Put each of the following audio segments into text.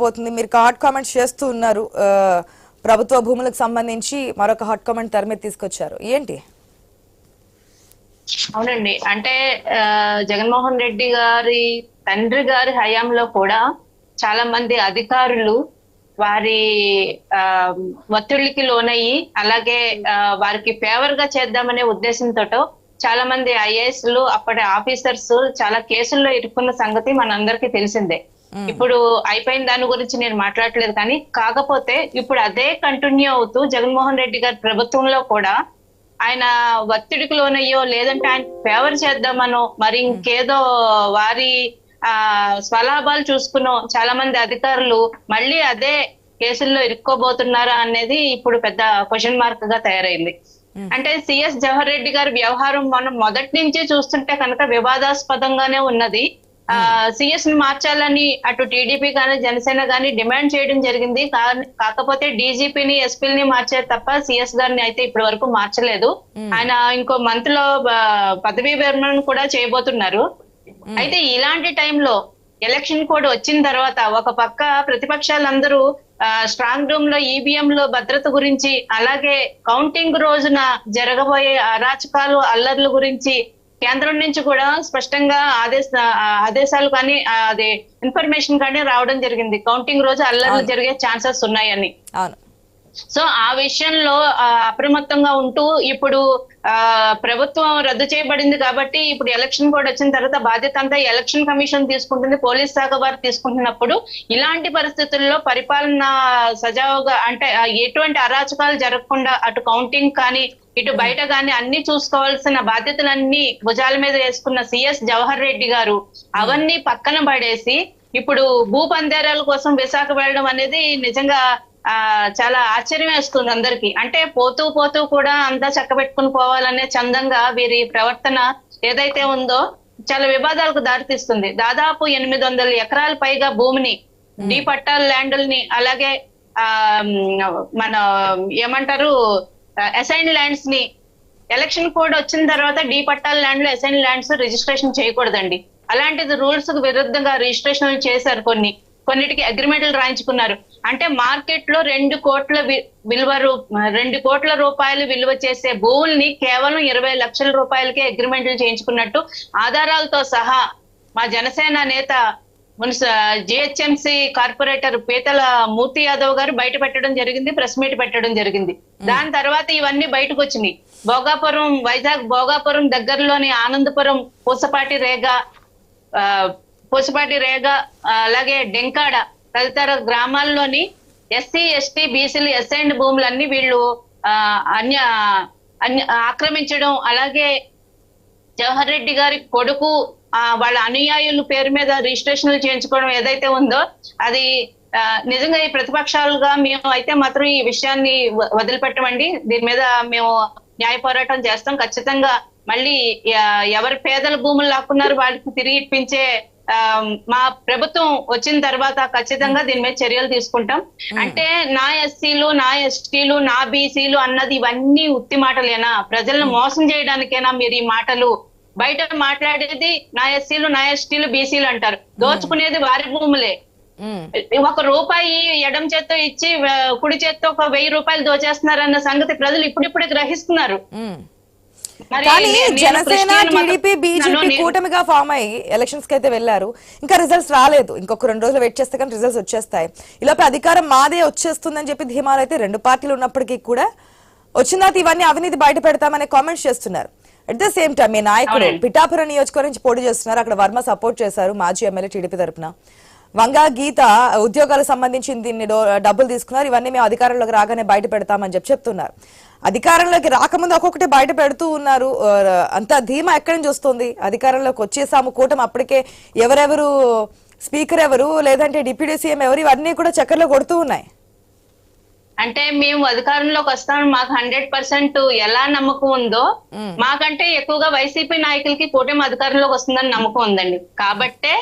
పోతుంది. మీరు hot comments చేస్తూ ఉన్నారు. ప్రభుత్వ భూములకు సంబంధించి మరొక హాట్ కామెంట్ తెర మీద తీసుకొచ్చారు. ఏంటి? అవునండి. అంటే జగన్మోహన్ రెడ్డి గారి తండ్రి గారి హయాంలో కూడా చాలా మంది అధికారులు వారి ఆ, ఒత్తిడికి లోనయ్యి అలాగే వారికి ఫేవర్గా చేద్దామనే ఉద్దేశంతో చాలా మంది ఐఏఎస్లు అప్పటి ఆఫీసర్స్ చాలా కేసుల్లో ఇరుక్కున్న సంగతి మనందరికీ తెలిసిందే. ఇప్పుడు అయిపోయిన దాని గురించి నేను మాట్లాడట్లేదు కానీ కాకపోతే ఇప్పుడు అదే కంటిన్యూ అవుతూ జగన్మోహన్ రెడ్డి గారి ప్రభుత్వంలో కూడా ఆయన ఒత్తిడికి లోనయ్యో లేదంటే ఆయన ఫేవర్ చేద్దామనో మరి ఇంకేదో వారి ఆ స్వలాభాలు చూసుకునో చాలా మంది అధికారులు మళ్ళీ అదే కేసుల్లో ఇరుక్కోబోతున్నారా అనేది ఇప్పుడు పెద్ద క్వశ్చన్ మార్క్గా తయారైంది. అంటే సిఎస్ జవహర్ రెడ్డి గారి వ్యవహారం మనం మొదటి నుంచి చూస్తుంటే కనుక వివాదాస్పదంగానే ఉన్నది. సిఎస్ని మార్చాలని అటు టీడీపీ గానీ జనసేన గానీ డిమాండ్ చేయడం జరిగింది. కాకపోతే డీజీపీని ఎస్పీని మార్చారు తప్ప సిఎస్ గారిని అయితే ఇప్పటి వరకు మార్చలేదు. ఆయన ఇంకో మంత్లో పదవీ విరమణ కూడా చేయబోతున్నారు. అయితే ఇలాంటి టైంలో ఎలక్షన్ కోడ్ వచ్చిన తర్వాత ఒక పక్క ప్రతిపక్షాలందరూ స్ట్రాంగ్ రూమ్లో ఈవీఎం లో భద్రత గురించి అలాగే కౌంటింగ్ రోజున జరగబోయే అరాచకాలు అల్లర్ల గురించి కేంద్రం నుంచి కూడా స్పష్టంగా ఆదేశ ఆదేశాలు కానీ అది ఇన్ఫర్మేషన్ కానీ రావడం జరిగింది. కౌంటింగ్ రోజు అల్లర్లు జరిగే ఛాన్సెస్ ఉన్నాయని. సో ఆ విషయంలో ఆ, అప్రమత్తంగా ఉంటూ ఇప్పుడు ఆ ప్రభుత్వం రద్దు చేయబడింది కాబట్టి ఇప్పుడు ఎలక్షన్ కోడ్ వచ్చిన తర్వాత బాధ్యత అంతా ఎలక్షన్ కమిషన్ తీసుకుంటుంది పోలీస్ శాఖ వారు తీసుకుంటున్నప్పుడు ఇలాంటి పరిస్థితుల్లో పరిపాలన సజావుగా అంటే ఎటువంటి అరాచకాలు జరగకుండా అటు కౌంటింగ్ కానీ ఇటు బయట కానీ అన్ని చూసుకోవాల్సిన బాధ్యతలన్నీ భుజాల మీద వేసుకున్న సిఎస్ జవహర్ రెడ్డి గారు అవన్నీ పక్కన పడేసి ఇప్పుడు భూ పందేరాల కోసం విశాఖ వెళ్ళడం అనేది నిజంగా ఆ చాలా ఆశ్చర్యం వేస్తుంది అందరికి. అంటే పోతూ పోతూ కూడా అంతా చక్కబెట్టుకుని పోవాలనే చందంగా వీరి ప్రవర్తన ఏదైతే ఉందో చాలా వివాదాలకు దారితీస్తుంది. దాదాపు ఎనిమిది వందల ఎకరాల పైగా భూమిని డీ పట్టాల ల్యాండ్లని అలాగే ఆ మన ఏమంటారు అసైన్ ల్యాండ్స్ని ఎలక్షన్ కోడ్ వచ్చిన తర్వాత డీ పట్టాల ల్యాండ్లో అసైన్ ల్యాండ్స్ రిజిస్ట్రేషన్ చేయకూడదండి. అలాంటిది రూల్స్కు విరుద్ధంగా రిజిస్ట్రేషన్ చేశారు కొన్ని. కొన్నిటికి అగ్రిమెంట్లు రాయించుకున్నారు. అంటే మార్కెట్లో రెండు కోట్ల విలువ రూ- రెండు కోట్ల రూపాయలు విలువ చేసే భూముల్ని కేవలం ఇరవై లక్షల రూపాయలకే అగ్రిమెంట్లు చేయించుకున్నట్టు ఆధారాలతో సహా మా జనసేన నేత మున్సి జిహెచ్ఎంసి కార్పొరేటర్ పీతల మూర్తి యాదవ్ గారు బయట పెట్టడం జరిగింది ప్రెస్ మీట్ పెట్టడం జరిగింది. దాని తర్వాత ఇవన్నీ బయటకు వచ్చినాయి భోగాపురం వైజాగ్ భోగాపురం దగ్గరలోని ఆనందపురం పూసపాటి రేగ పూసపాటి రేగ అలాగే డెంకాడ తదితర గ్రామాల్లోని ఎస్సీ ఎస్టీ బీసీలు ఎస్ఐండ్ భూములన్నీ వీళ్ళు ఆ, అన్య అన్య ఆక్రమించడం అలాగే జవహర్ రెడ్డి గారి కొడుకు ఆ వాళ్ళ అనుయాయుల పేరు మీద రిజిస్ట్రేషన్లు చేయించుకోవడం ఏదైతే ఉందో అది ఆ, నిజంగా ఈ ప్రతిపక్షాలుగా మేము అయితే మాత్రం ఈ విషయాన్ని వదిలిపెట్టమండి. దీని మీద మేము న్యాయ పోరాటం చేస్తాం. ఖచ్చితంగా మళ్ళీ ఎవరి పేదల భూములు లాక్కున్నారు వాళ్ళకి తిరిగి ఇప్పించే మా ప్రభుత్వం వచ్చిన తర్వాత ఖచ్చితంగా దీని మీద చర్యలు తీసుకుంటాం. అంటే నా ఎస్సీలు నా ఎస్టీలు నా బీసీలు అన్నది ఇవన్నీ ఉత్తి మాటలేనా? ప్రజలను మోసం చేయడానికేనా మీరు ఈ మాటలు? బయట మాట్లాడేది నా ఎస్సీలు నా ఎస్టీలు బీసీలు అంటారు. దోచుకునేది వారి భూములే. ఒక రూపాయి ఎడం చేత్తో ఇచ్చి కుడి చేత్తో ఒక వెయ్యి రూపాయలు దోచేస్తున్నారు అన్న సంగతి ప్రజలు ఇప్పుడిప్పుడే గ్రహిస్తున్నారు. కానీ జనసేన టీడీపీ బీజేపీ కూటమిగా ఫామ్ అయ్యి ఎలక్షన్స్కి అయితే వెళ్ళారు ఇంకా రిజల్ట్స్ రాలేదు. ఇంకొక రెండు రోజులు వెయిట్ చేస్తే కానీ రిజల్ట్స్ వచ్చేస్తాయి. ఈలోపు అధికారం మాదే వచ్చేస్తుందని చెప్పి ధీమాలు అయితే రెండు పార్టీలు ఉన్నప్పటికీ కూడా వచ్చిన తర్వాత ఇవన్నీ అవినీతి బయట పెడతామనే కామెంట్స్ చేస్తున్నారు. అట్ ద సేమ్ టైం మీ నాయకుడు. పిఠాపురం నియోజకవర్గం నుంచి పోటీ చేస్తున్నారు. అక్కడ వర్మ సపోర్ట్ చేశారు మాజీ ఎమ్మెల్యే టీడీపీ తరపున. వంగా గీత ఉద్యోగాలకు సంబంధించి దీన్ని డబ్బులు తీసుకున్నారు. ఇవన్నీ మేము అధికారంలోకి రాగానే బయట పెడతామని చెప్పి చెప్తున్నారు. అధికారంలోకి రాకముందు ఒక్కొక్కటి బయట పెడుతూ ఉన్నారు. అంత ధీమా ఎక్కడి నుంచి వస్తుంది? అధికారంలోకి వచ్చేసాము. కూటమి అప్పటికే ఎవరెవరు స్పీకర్ ఎవరు లేదంటే డిప్యూటీ సీఎం ఎవరు ఇవన్నీ కూడా చక్కర్లో కొడుతూ ఉన్నాయి. అంటే మేము అధికారంలోకి వస్తామని మాకు హండ్రెడ్ పర్సెంట్ ఎలా నమ్మకం ఉందో మాకంటే ఎక్కువగా వైసీపీ నాయకులకి కూటమి అధికారంలోకి వస్తుందని నమ్మకం ఉందండి. కాబట్టే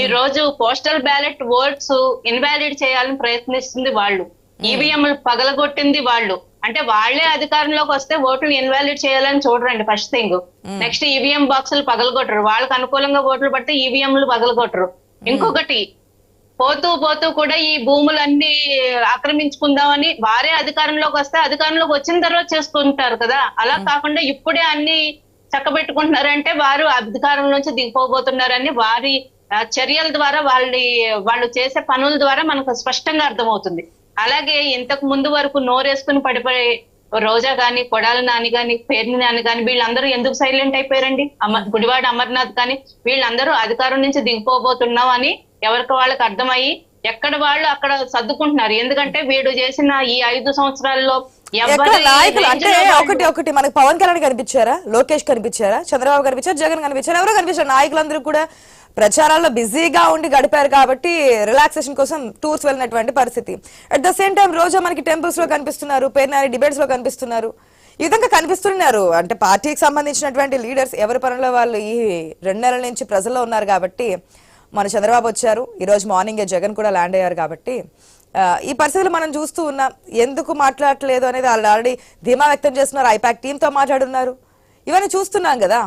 ఈ రోజు పోస్టల్ బ్యాలెట్ ఓట్స్ ఇన్వాలిడ్ చేయాలని ప్రయత్నిస్తుంది వాళ్ళు. ఈవీఎంలు పగలగొట్టింది వాళ్ళు. అంటే వాళ్ళే అధికారంలోకి వస్తే ఓట్లు ఇన్వాలిడ్ చేయాలని చూడరండి ఫస్ట్ థింగ్ నెక్స్ట్ ఈవీఎం బాక్సులు పగలగొట్టరు. వాళ్ళకి అనుకూలంగా ఓట్లు పడితే ఈవీఎంలు పగలగొట్టరు. ఇంకొకటి పోతూ పోతూ కూడా ఈ భూములన్నీ ఆక్రమించుకుందామని వారే అధికారంలోకి వస్తే అధికారంలోకి వచ్చిన తర్వాత చేసుకుంటారు కదా. అలా కాకుండా ఇప్పుడే అన్ని చక్కబెట్టుకుంటున్నారంటే వారు అధికారం నుంచి దిగిపోబోతున్నారని వారి చర్యల ద్వారా వాళ్ళ వాళ్ళు చేసే పనుల ద్వారా మనకు స్పష్టంగా అర్థమవుతుంది. అలాగే ఇంతకు ముందు వరకు నోరేసుకుని పడిపోయి రోజా గాని కొడాల నాని గాని పేర్ని నాని గాని వీళ్ళందరూ ఎందుకు సైలెంట్ అయిపోయారండి? అమ గుడివాడ అమర్నాథ్ కానీ వీళ్ళందరూ అధికారం నుంచి దిగిపోబోతున్నాం అని ఎవరికి వాళ్ళకి అర్థమయ్యి ఎక్కడ వాళ్ళు అక్కడ సర్దుకుంటున్నారు. ఎందుకంటే వీడు చేసిన ఈ ఐదు సంవత్సరాల్లో నాయకులు? అంటే ఒకటి ఒకటి మనకి పవన్ కళ్యాణ్ కనిపించారా? లోకేష్ కనిపించారా? చంద్రబాబు కనిపించారు? జగన్ కనిపించారు? ఎవరో కనిపించారు? నాయకులందరూ కూడా ప్రచారాల్లో బిజీగా ఉండి గడిపారు కాబట్టి రిలాక్సేషన్ కోసం టూర్స్ వెళ్ళినటువంటి పరిస్థితి. At the same time Roja మనకి టెంపుల్స్లో కనిపిస్తున్నారు పేర్నారి డిబేట్స్లో కనిపిస్తున్నారు. ఈ విధంగా కనిపిస్తున్నారు. అంటే పార్టీకి సంబంధించినటువంటి లీడర్స్ ఎవరి పనుల్లో వాళ్ళు ఈ రెండు నెలల నుంచి ప్రజల్లో ఉన్నారు కాబట్టి మన చంద్రబాబు వచ్చారు. ఈ రోజు మార్నింగ్ జగన్ కూడా ల్యాండ్ అయ్యారు కాబట్టి ఈ పరిస్థితులు మనం చూస్తూ ఉన్నాం. ఎందుకు మాట్లాడట్లేదు అనేది వాళ్ళు ఆల్రెడీ ధీమా వ్యక్తం చేస్తున్నారు. ఐపాక్ టీమ్తో మాట్లాడున్నారు ఇవన్నీ చూస్తున్నాం కదా.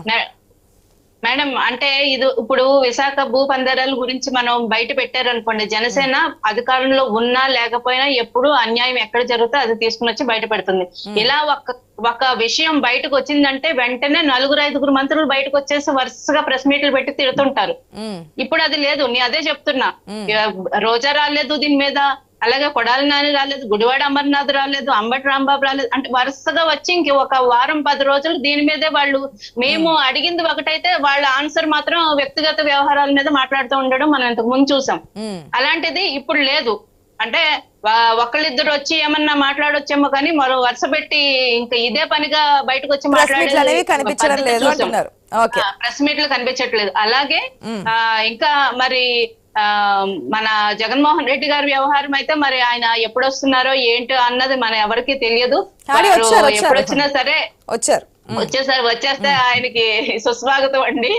మేడం అంటే ఇది ఇప్పుడు విశాఖ భూ పందేరాల గురించి మనం బయట పెట్టారనుకోండి జనసేన అధికారంలో ఉన్నా లేకపోయినా ఎప్పుడు అన్యాయం ఎక్కడ జరుగుతుందో అది తీసుకుని వచ్చి బయట పెడుతుంది. ఇలా ఒక ఒక విషయం బయటకు వచ్చిందంటే వెంటనే నలుగురు ఐదుగురు మంత్రులు బయటకు వచ్చేసి వరుసగా ప్రెస్ మీట్లు పెట్టి తిడుతుంటారు. ఇప్పుడు అది లేదు నీ అదే చెప్తున్నా. రోజా రాలేదు దీని మీద అలాగే కొడాలి నాని రాలేదు గుడివాడ అమర్నాథ్ రాలేదు అంబటి రాంబాబు రాలేదు. అంటే వరుసగా వచ్చి ఇంక ఒక వారం పది రోజులు దీని మీదే వాళ్ళు మేము అడిగింది ఒకటైతే వాళ్ళ ఆన్సర్ మాత్రం వ్యక్తిగత వ్యవహారాల మీద మాట్లాడుతూ ఉండడం మనం ఇంతకు ముందు చూసాం. అలాంటిది ఇప్పుడు లేదు. అంటే ఒకళ్ళిద్దరు వచ్చి ఏమన్నా మాట్లాడొచ్చేమో కానీ మరో వరుస పెట్టి ఇంకా ఇదే పనిగా బయటకు వచ్చి ప్రెస్ మీట్లు అనేవి కనిపించడం పద్ధతి లేదు చూసాం. అంటున్నారు. ఓకే. ప్రెస్ మీట్లు కనిపించట్లేదు. అలాగే ఆ, ఇంకా మరి మన జగన్మోహన్ రెడ్డి గారి వ్యవహారం అయితే మరి ఆయన ఎప్పుడు వస్తున్నారో ఏంటో అన్నది మన ఎవరికి తెలియదు. ఎప్పుడు వచ్చినా సరే వచ్చారు. వచ్చేసారి వచ్చేస్తే ఆయనకి సుస్వాగతం అండి.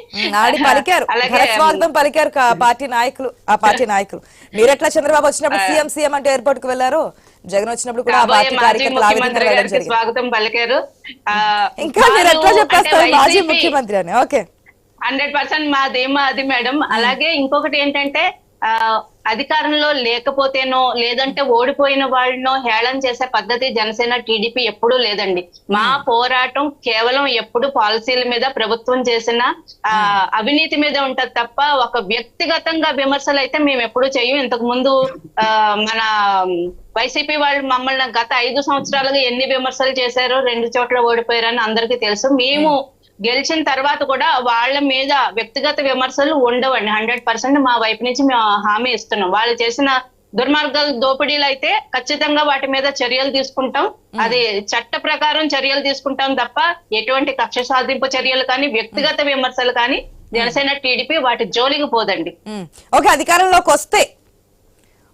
పలికారు. స్వాగతం పలికారు పార్టీ నాయకులు ఆ పార్టీ నాయకులు. మీరెట్లా చంద్రబాబు వచ్చినప్పుడు సీఎం సీఎం అంటే ఎయిర్పోర్ట్కు వెళ్ళారు? జగన్ వచ్చినప్పుడు కూడా స్వాగతం పలికారు. ఇంకా మీరు ఎట్లా చెప్పేస్తారు? మాజీ ముఖ్యమంత్రి అని. ఓకే. హండ్రెడ్ పర్సెంట్ మా ధీమా అది మేడం అలాగే ఇంకొకటి ఏంటంటే ఆ అధికారంలో లేకపోతేనో లేదంటే ఓడిపోయిన వాళ్ళనో హేళన చేసే పద్ధతి జనసేన టీడీపీ ఎప్పుడూ లేదండి. మా పోరాటం కేవలం ఎప్పుడు పాలసీల మీద ప్రభుత్వం చేసిన ఆ అవినీతి మీద ఉంటది తప్ప ఒక వ్యక్తిగతంగా విమర్శలు అయితే మేము ఎప్పుడూ చేయం ఇంతకు ముందు ఆ మన వైసీపీ వాళ్ళు మమ్మల్ని గత ఐదు సంవత్సరాలుగా ఎన్ని విమర్శలు చేశారో రెండు చోట్ల ఓడిపోయారని అందరికీ తెలుసు. మేము. గెలిచిన తర్వాత కూడా వాళ్ళ మీద వ్యక్తిగత విమర్శలు ఉండవండి. హండ్రెడ్ పర్సెంట్ మా వైపు నుంచి మేము హామీ ఇస్తున్నాం. వాళ్ళు చేసిన దుర్మార్గాలు దోపిడీలు అయితే ఖచ్చితంగా వాటి మీద చర్యలు తీసుకుంటాం. అది చట్ట ప్రకారం చర్యలు తీసుకుంటాం తప్ప ఎటువంటి కక్ష సాధింపు చర్యలు కానీ వ్యక్తిగత విమర్శలు కానీ జనసేన టీడీపీ వాటి జోలికి పోదండి. ఓకే అధికారంలోకి వస్తే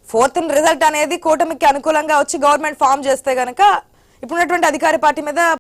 ఫోర్త్ రిజల్ట్ అనేది కూటమికి అనుకూలంగా వచ్చి గవర్నమెంట్ ఫామ్ చేస్తే గనక ఇప్పుడున్నటువంటి అధికార పార్టీ మీద